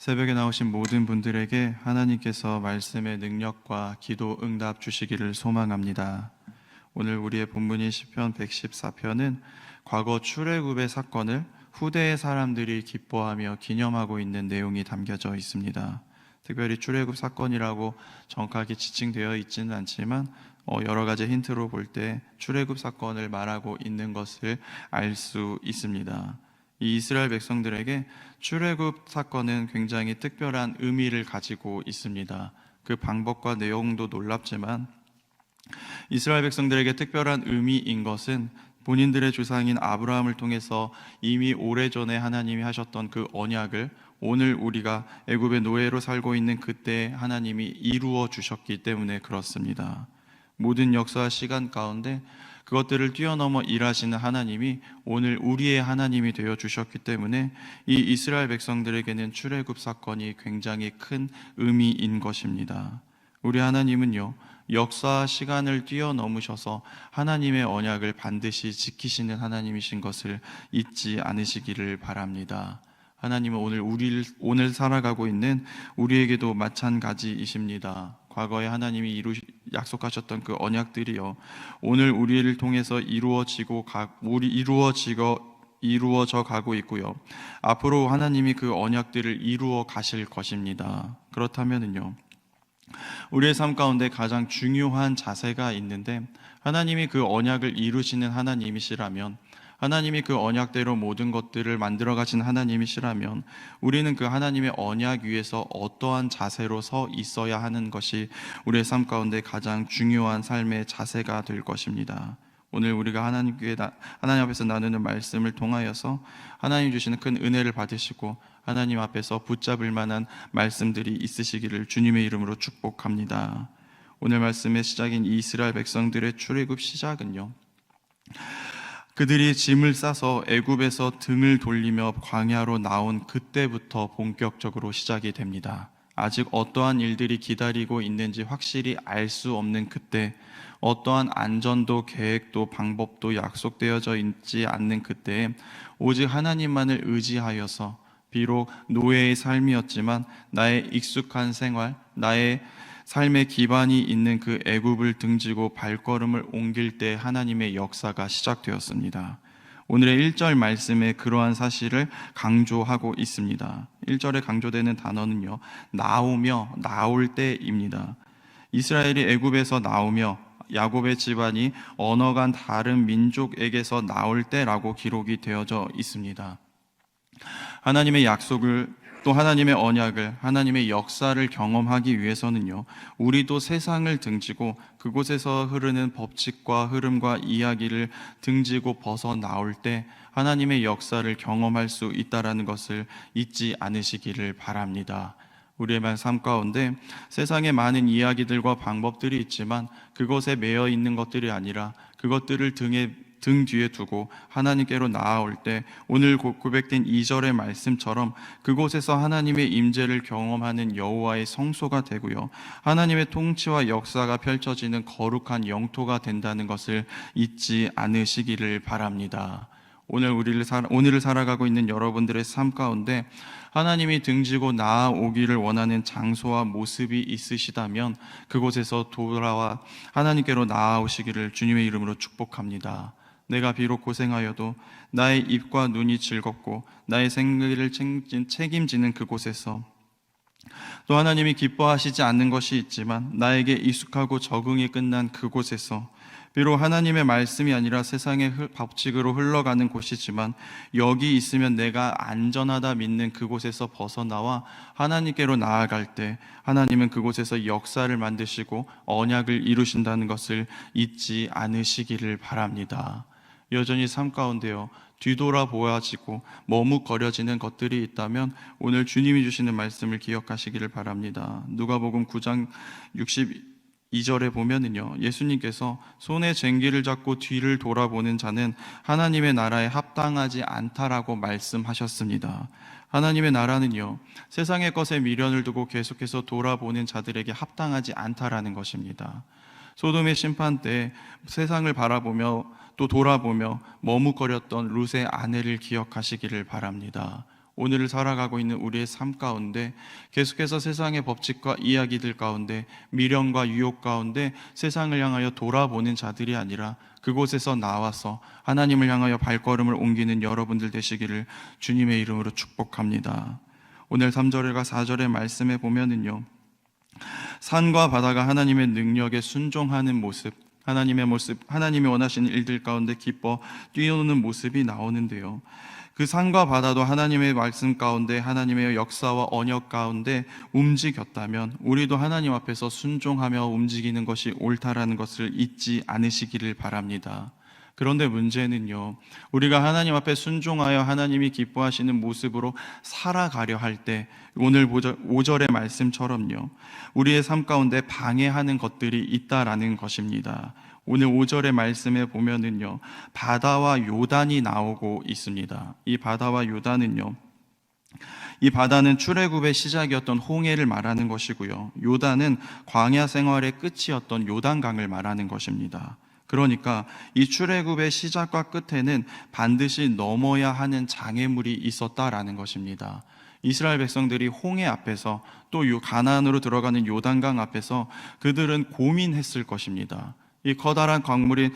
새벽에 나오신 모든 분들에게 하나님께서 말씀의 능력과 기도 응답 주시기를 소망합니다. 오늘 우리의 본문인 시편 114편은 과거 출애굽의 사건을 후대의 사람들이 기뻐하며 기념하고 있는 내용이 담겨져 있습니다. 특별히 출애굽 사건이라고 정확하게 지칭되어 있지는 않지만 어, 여러 가지 힌트로 볼 때 출애굽 사건을 말하고 있는 것을 알 수 있습니다. 이 이스라엘 백성들에게 출애굽 사건은 굉장히 특별한 의미를 가지고 있습니다. 그 방법과 내용도 놀랍지만 이스라엘 백성들에게 특별한 의미인 것은 본인들의 주상인 아브라함을 통해서 이미 오래전에 하나님이 하셨던 그 언약을 오늘 우리가 애굽의 노예로 살고 있는 그때 하나님이 이루어 주셨기 때문에 그렇습니다. 모든 역사와 시간 가운데 그것들을 뛰어넘어 일하시는 하나님이 오늘 우리의 하나님이 되어 주셨기 때문에 이 이스라엘 백성들에게는 출애굽 사건이 굉장히 큰 의미인 것입니다. 우리 하나님은요. 역사와 시간을 뛰어넘으셔서 하나님의 언약을 반드시 지키시는 하나님이신 것을 잊지 않으시기를 바랍니다. 하나님은 오늘 우리를 오늘 살아가고 있는 우리에게도 마찬가지이십니다. 과거에 하나님이 이루 약속하셨던 그 언약들이요 오늘 우리를 통해서 이루어지고 가, 우리 이루어지고 이루어져 가고 있고요. 앞으로 하나님이 그 언약들을 이루어 가실 것입니다. 그렇다면은요. 우리의 삶 가운데 가장 중요한 자세가 있는데 하나님이 그 언약을 이루시는 하나님이시라면 하나님이 그 언약대로 모든 것들을 만들어 가신 하나님이시라면 우리는 그 하나님의 언약 위에서 어떠한 자세로 서 있어야 하는 것이 우리의 삶 가운데 가장 중요한 삶의 자세가 될 것입니다. 오늘 우리가 하나님께 하나님 앞에서 나누는 말씀을 통하여서 하나님 주시는 큰 은혜를 받으시고 하나님 앞에서 붙잡을 만한 말씀들이 있으시기를 주님의 이름으로 축복합니다. 오늘 말씀의 시작인 이스라엘 백성들의 출애굽 시작은요. 그들이 짐을 싸서 애굽에서 등을 돌리며 광야로 나온 그때부터 본격적으로 시작이 됩니다. 아직 어떠한 일들이 기다리고 있는지 확실히 알 수 없는 그때, 어떠한 안전도 계획도 방법도 약속되어져 있지 않는 그때에 오직 하나님만을 의지하여서 비록 노예의 삶이었지만 나의 익숙한 생활, 나의 삶의 기반이 있는 그 애굽을 등지고 발걸음을 옮길 때 하나님의 역사가 시작되었습니다. 오늘의 1절 말씀에 그러한 사실을 강조하고 있습니다. 1절에 강조되는 단어는요. 나오며 나올 때입니다. 이스라엘이 애굽에서 나오며 야곱의 집안이 언어가 다른 민족에게서 나올 때라고 기록이 되어져 있습니다. 하나님의 약속을 또 하나님의 언약을 하나님의 역사를 경험하기 위해서는요. 우리도 세상을 등지고 그곳에서 흐르는 법칙과 흐름과 이야기를 등지고 벗어 나올 때 하나님의 역사를 경험할 수 있다라는 것을 잊지 않으시기를 바랍니다. 우리의 삶 가운데 세상에 많은 이야기들과 방법들이 있지만 그것에 매여 있는 것들이 아니라 그것들을 등에 등 뒤에 두고 하나님께로 나아올 때 오늘 고백된 2절의 말씀처럼 그곳에서 하나님의 임재를 경험하는 여호와의 성소가 되고요. 하나님의 통치와 역사가 펼쳐지는 거룩한 영토가 된다는 것을 잊지 않으시기를 바랍니다. 오늘 우리를 살 오늘을 살아가고 있는 여러분들의 삶 가운데 하나님이 등지고 나아오기를 원하는 장소와 모습이 있으시다면 그곳에서 돌아와 하나님께로 나아오시기를 주님의 이름으로 축복합니다. 내가 비록 고생하여도 나의 입과 눈이 즐겁고 나의 생기를 책임지는 그곳에서 또 하나님이 기뻐하시지 않는 것이 있지만 나에게 익숙하고 적응이 끝난 그곳에서 비록 하나님의 말씀이 아니라 세상의 법칙으로 흘러가는 곳이지만 여기 있으면 내가 안전하다 믿는 그곳에서 벗어나와 하나님께로 나아갈 때 하나님은 그곳에서 역사를 만드시고 언약을 이루신다는 것을 잊지 않으시기를 바랍니다. 여전히 삶 가운데요. 뒤돌아 보아지고 머뭇거려지는 것들이 있다면 오늘 주님이 주시는 말씀을 기억하시기를 바랍니다. 누가복음 9장 62절에 보면은요. 예수님께서 손에 쟁기를 잡고 뒤를 돌아보는 자는 하나님의 나라에 합당하지 않다라고 말씀하셨습니다. 하나님의 나라는요. 세상의 것에 미련을 두고 계속해서 돌아보는 자들에게 합당하지 않다라는 것입니다. 소돔의 심판 때 세상을 바라보며 또 돌아보며 머뭇거렸던 룻의 아내를 기억하시기를 바랍니다. 오늘을 살아가고 있는 우리의 삶 가운데 계속해서 세상의 법칙과 이야기들 가운데 미련과 유혹 가운데 세상을 향하여 돌아보는 자들이 아니라 그곳에서 나와서 하나님을 향하여 발걸음을 옮기는 여러분들 되시기를 주님의 이름으로 축복합니다. 오늘 3절과 4절의 말씀에 보면은요. 산과 바다가 하나님의 능력에 순종하는 모습, 하나님의 모습, 하나님이 원하시는 일들 가운데 기뻐 뛰어노는 모습이 나오는데요. 그 산과 바다도 하나님의 말씀 가운데 하나님의 역사와 언약 가운데 움직였다면 우리도 하나님 앞에서 순종하며 움직이는 것이 옳다라는 것을 잊지 않으시기를 바랍니다. 그런데 문제는요, 우리가 하나님 앞에 순종하여 하나님이 기뻐하시는 모습으로 살아가려 할 때, 오늘 5절의 말씀처럼요, 우리의 삶 가운데 방해하는 것들이 있다라는 것입니다. 오늘 5절의 말씀에 보면은요, 바다와 요단이 나오고 있습니다. 이 바다와 요단은요, 이 바다는 출애굽의 시작이었던 홍해를 말하는 것이고요. 요단은 광야 생활의 끝이었던 요단강을 말하는 것입니다. 그러니까 이 출애굽의 시작과 끝에는 반드시 넘어야 하는 장애물이 있었다라는 것입니다. 이스라엘 백성들이 홍해 앞에서 또 가나안으로 들어가는 요단강 앞에서 그들은 고민했을 것입니다. 이 커다란 광물인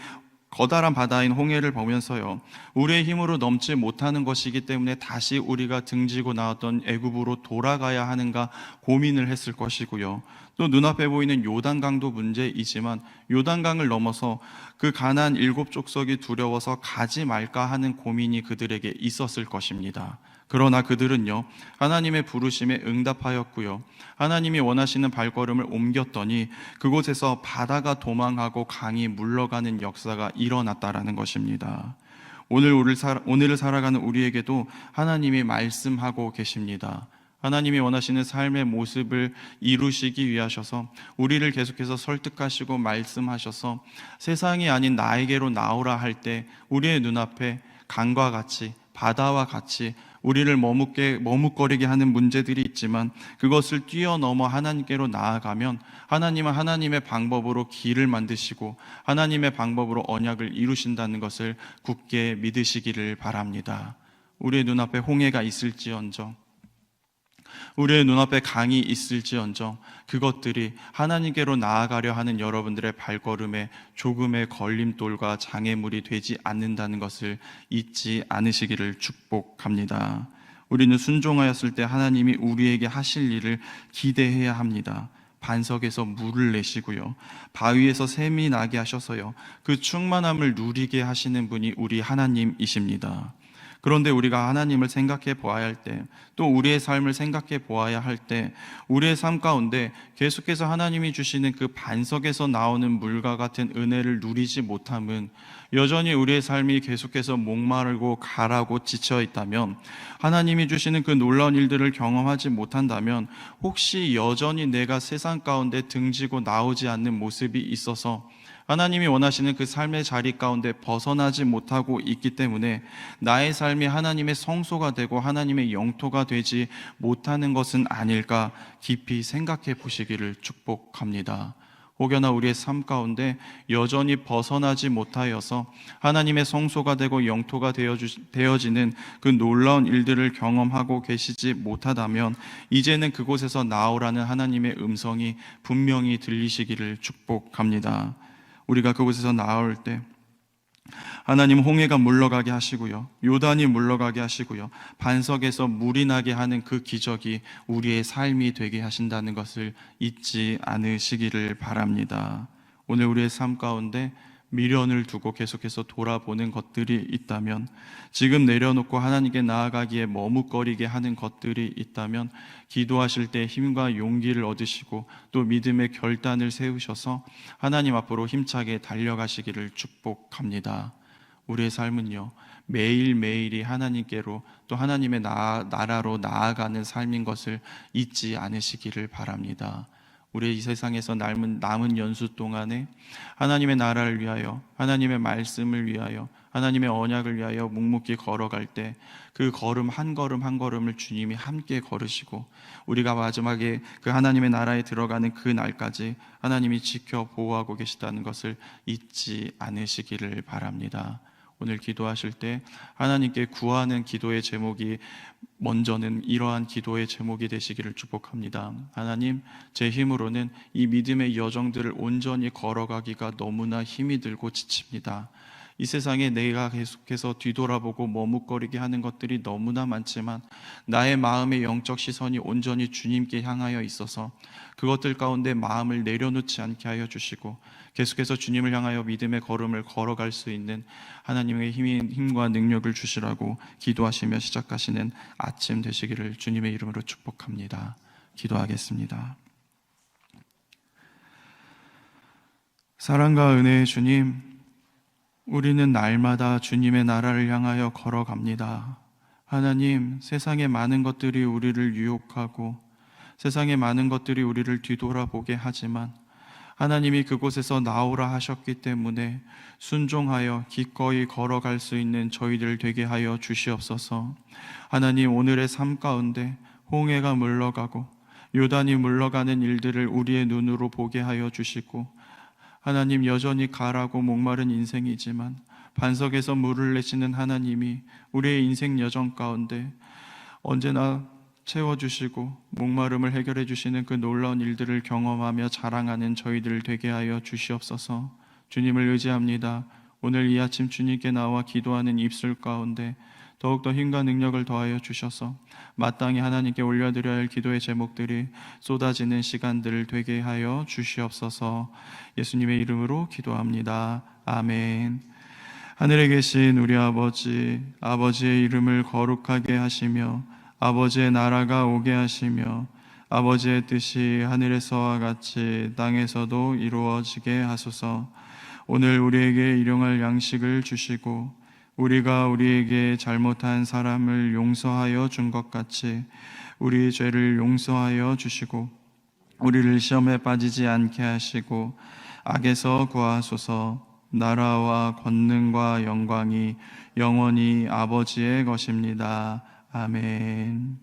거다란 바다인 홍해를 보면서요. 우리의 힘으로 넘지 못하는 것이기 때문에 다시 우리가 등지고 나왔던 애굽으로 돌아가야 하는가 고민을 했을 것이고요. 또 눈앞에 보이는 요단강도 문제이지만 요단강을 넘어서 그 가난 일곱 족속이 두려워서 가지 말까 하는 고민이 그들에게 있었을 것입니다. 그러나 그들은요, 하나님의 부르심에 응답하였고요. 하나님이 원하시는 발걸음을 옮겼더니 그곳에서 바다가 도망하고 강이 물러가는 역사가 일어났다라는 것입니다. 오늘 우리를, 살, 오늘을 살아가는 우리에게도 하나님이 말씀하고 계십니다. 하나님이 원하시는 삶의 모습을 이루시기 위하셔서 우리를 계속해서 설득하시고 말씀하셔서 세상이 아닌 나에게로 나오라 할 때 우리의 눈앞에 강과 같이 바다와 같이 우리를 머뭇게 머뭇거리게 하는 문제들이 있지만 그것을 뛰어넘어 하나님께로 나아가면 하나님은 하나님의 방법으로 길을 만드시고 하나님의 방법으로 언약을 이루신다는 것을 굳게 믿으시기를 바랍니다. 우리의 눈앞에 홍해가 있을지언정 우리의 눈앞에 강이 있을지언정 그것들이 하나님께로 나아가려 하는 여러분들의 발걸음에 조금의 걸림돌과 장애물이 되지 않는다는 것을 잊지 않으시기를 축복합니다. 우리는 순종하였을 때 하나님이 우리에게 하실 일을 기대해야 합니다. 반석에서 물을 내시고요. 바위에서 샘이 나게 하셔서요. 그 충만함을 누리게 하시는 분이 우리 하나님이십니다. 그런데 우리가 하나님을 생각해 보아야 할 때, 또 우리의 삶을 생각해 보아야 할 때, 우리의 삶 가운데 계속해서 하나님이 주시는 그 반석에서 나오는 물과 같은 은혜를 누리지 못함은 여전히 우리의 삶이 계속해서 목마르고 가라고 지쳐 있다면, 하나님이 주시는 그 놀라운 일들을 경험하지 못한다면, 혹시 여전히 내가 세상 가운데 등지고 나오지 않는 모습이 있어서 하나님이 원하시는 그 삶의 자리 가운데 벗어나지 못하고 있기 때문에 나의 삶이 하나님의 성소가 되고 하나님의 영토가 되지 못하는 것은 아닐까 깊이 생각해 보시기를 축복합니다. 혹여나 우리의 삶 가운데 여전히 벗어나지 못하여서 하나님의 성소가 되고 영토가 되어지는 그 놀라운 일들을 경험하고 계시지 못하다면 이제는 그곳에서 나오라는 하나님의 음성이 분명히 들리시기를 축복합니다. 우리가 그곳에서 나올 때 하나님 홍해가 물러가게 하시고요. 요단이 물러가게 하시고요. 반석에서 물이 나게 하는 그 기적이 우리의 삶이 되게 하신다는 것을 잊지 않으시기를 바랍니다. 오늘 우리의 삶 가운데 미련을 두고 계속해서 돌아보는 것들이 있다면 지금 내려놓고 하나님께 나아가기에 머뭇거리게 하는 것들이 있다면 기도하실 때 힘과 용기를 얻으시고 또 믿음의 결단을 세우셔서 하나님 앞으로 힘차게 달려가시기를 축복합니다. 우리의 삶은요 매일매일이 하나님께로 또 하나님의 나, 나라로 나아가는 삶인 것을 잊지 않으시기를 바랍니다. 우리 이 세상에서 남은, 남은 연수 동안에 하나님의 나라를 위하여, 하나님의 말씀을 위하여, 하나님의 언약을 위하여 묵묵히 걸어갈 때 그 걸음 한 걸음 한 걸음을 주님이 함께 걸으시고 우리가 마지막에 그 하나님의 나라에 들어가는 그 날까지 하나님이 지켜 보호하고 계시다는 것을 잊지 않으시기를 바랍니다. 오늘 기도하실 때 하나님께 구하는 기도의 제목이 먼저는 이러한 기도의 제목이 되시기를 축복합니다. 하나님, 제 힘으로는 이 믿음의 여정들을 온전히 걸어가기가 너무나 힘이 들고 지칩니다. 이 세상에 내가 계속해서 뒤돌아보고 머뭇거리게 하는 것들이 너무나 많지만 나의 마음의 영적 시선이 온전히 주님께 향하여 있어서 그것들 가운데 마음을 내려놓지 않게 하여 주시고 계속해서 주님을 향하여 믿음의 걸음을 걸어갈 수 있는 하나님의 힘이, 힘과 능력을 주시라고 기도하시며 시작하시는 아침 되시기를 주님의 이름으로 축복합니다. 기도하겠습니다. 사랑과 은혜의 주님, 우리는 날마다 주님의 나라를 향하여 걸어갑니다. 하나님, 세상의 많은 것들이 우리를 유혹하고 세상의 많은 것들이 우리를 뒤돌아보게 하지만 하나님이 그곳에서 나오라 하셨기 때문에 순종하여 기꺼이 걸어갈 수 있는 저희들 되게 하여 주시옵소서. 하나님 오늘의 삶 가운데 홍해가 물러가고 요단이 물러가는 일들을 우리의 눈으로 보게 하여 주시고 하나님 여전히 가라고 목마른 인생이지만 반석에서 물을 내시는 하나님이 우리의 인생 여정 가운데 언제나 채워주시고 목마름을 해결해 주시는 그 놀라운 일들을 경험하며 자랑하는 저희들 되게 하여 주시옵소서 주님을 의지합니다. 오늘 이 아침 주님께 나와 기도하는 입술 가운데 더욱더 힘과 능력을 더하여 주셔서 마땅히 하나님께 올려드려야 할 기도의 제목들이 쏟아지는 시간들을 되게 하여 주시옵소서 예수님의 이름으로 기도합니다. 아멘. 하늘에 계신 우리 아버지, 아버지의 이름을 거룩하게 하시며 아버지의 나라가 오게 하시며 아버지의 뜻이 하늘에서와 같이 땅에서도 이루어지게 하소서. 오늘 우리에게 일용할 양식을 주시고 우리가 우리에게 잘못한 사람을 용서하여 준 것 같이 우리 죄를 용서하여 주시고 우리를 시험에 빠지지 않게 하시고 악에서 구하소서 나라와 권능과 영광이 영원히 아버지의 것입니다. 아멘.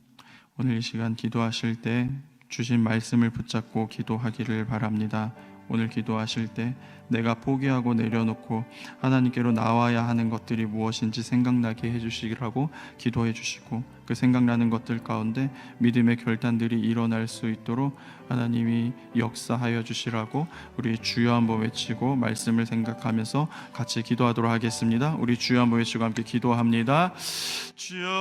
오늘 이 시간 기도하실 때 주신 말씀을 붙잡고 기도하기를 바랍니다. 오늘 기도하실 때 내가 포기하고 내려놓고 하나님께로 나와야 하는 것들이 무엇인지 생각나게 해주시라고 기도해 주시고 그 생각나는 것들 가운데 믿음의 결단들이 일어날 수 있도록 하나님이 역사하여 주시라고 우리 주여 한번 외치고 말씀을 생각하면서 같이 기도하도록 하겠습니다. 우리 주여 한번 외치고 함께 기도합니다. 주여